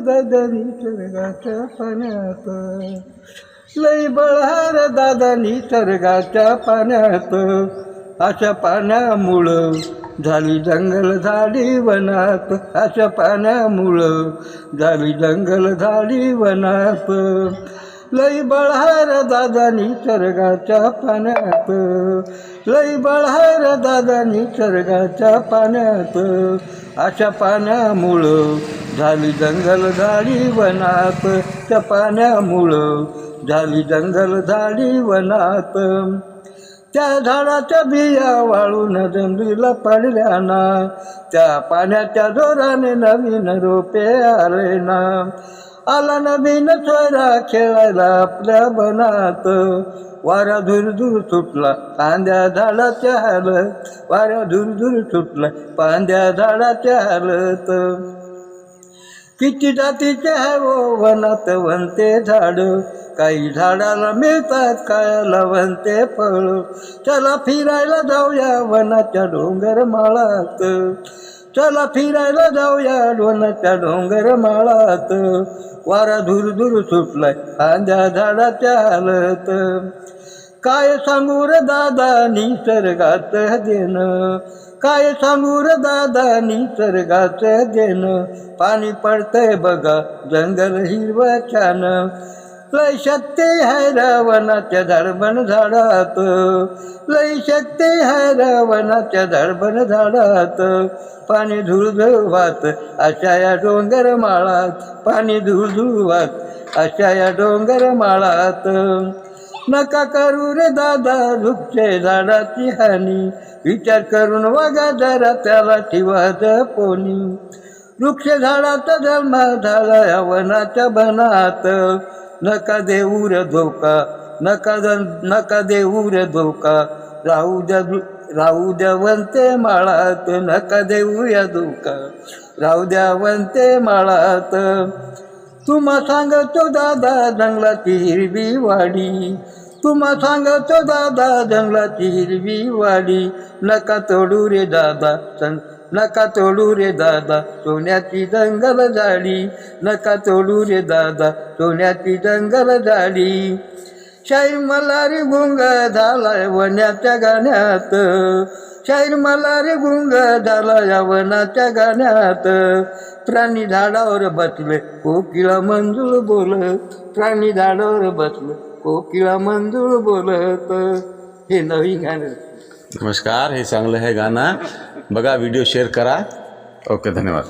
दादा निसर्गाच्या पाण्यात. लय बळहार दादा निसर्गाच्या पाण्यात. अशा पाण्यामुळं झाली जंगल झाडी वनात. अशा पाण्यामुळं झाली जंगल झाडी वनात. लई बळहार दादा निसर्गाच्या पाण्यात. लई बळहार दादा निसर्गाच्या पाण्यात. अशा पाण्यामुळं झाली जंगल झाडी वनात. त्या पाण्यामुळं झाली जंगल झाडी वनात. त्या झाडाच्या बिया वाळून जंगलीला पडल्या ना. त्या पाण्याच्या जोराने नवीन रोपे आले ना. आला नवीन चोरा खेळायला आपल्या बनात वारा धुरधुर सुटला पांद्या झाडाच्या हालत. वाऱ्या धुरधुर सुटला पांद्या झाडाच्या हालत. किती जातीचे आहे हो, वनात वनते झाड. काही झाडाला मिळतात काय? लवंते फळ. चला फिरायला जाऊया वनाच्या डोंगर माळात. चला फिरायला जाऊया वनाच्या डोंगर माळात. वारा धुर धुर सुटलाय खांद्या झाडाच्या हालत. काय सांगू र दादा निसर्गात देणं? काय सांगू र दादा निसर्गात देणं? पाणी पडतंय बघा जंगल हिरवं छान. लय शक्ती आहे रावणाच्या झाडबन झाडात. लय शक्ती आहे रावणाच्या झाडबन झाडात. पाणी धुळधुळवात अशा या डोंगर माळात. पाणी धुळधुळवात अशा या डोंगर माळात. नका करू रे दादा वृक्ष झाडाची हानी. विचार करून वागा जरा त्याला ठेवा पोनी वृक्ष झाडाचा जन्म झाला या वनाच्या बनात. नका देऊर धोका नका नका देऊर धोका. राहू द्या राहू द्या वनते माळात नका देऊ या धोका. राहू द्या वनते माळात. तुम्हा सांगतो दादा जंगलाची हिरवी वाडी तुम्हा सांगतो दादा जंगलाची हिरवी वाडी. नका तोडू रे दादा सं नका तोडू रे दादा सोन्याची जंगल झाडी. नका तोडू रे दादा सोन्याची जंगल झाडी. शाहीर मल्हारी गुंग झालाय वनाच्या गाण्यात. शाहीर मल्हारी गुंग झाला या वनाच्या गाण्यात. प्राणी झाडावर बसले कोकिला मंजूळ बोलत प्राणी झाडावर बसले कोकिळा मंजूळ बोलत. हे नवीन गाणं. नमस्कार हे चांगलं आहे गाणं. बघा व्हिडिओ शेअर करा. ओके धन्यवाद.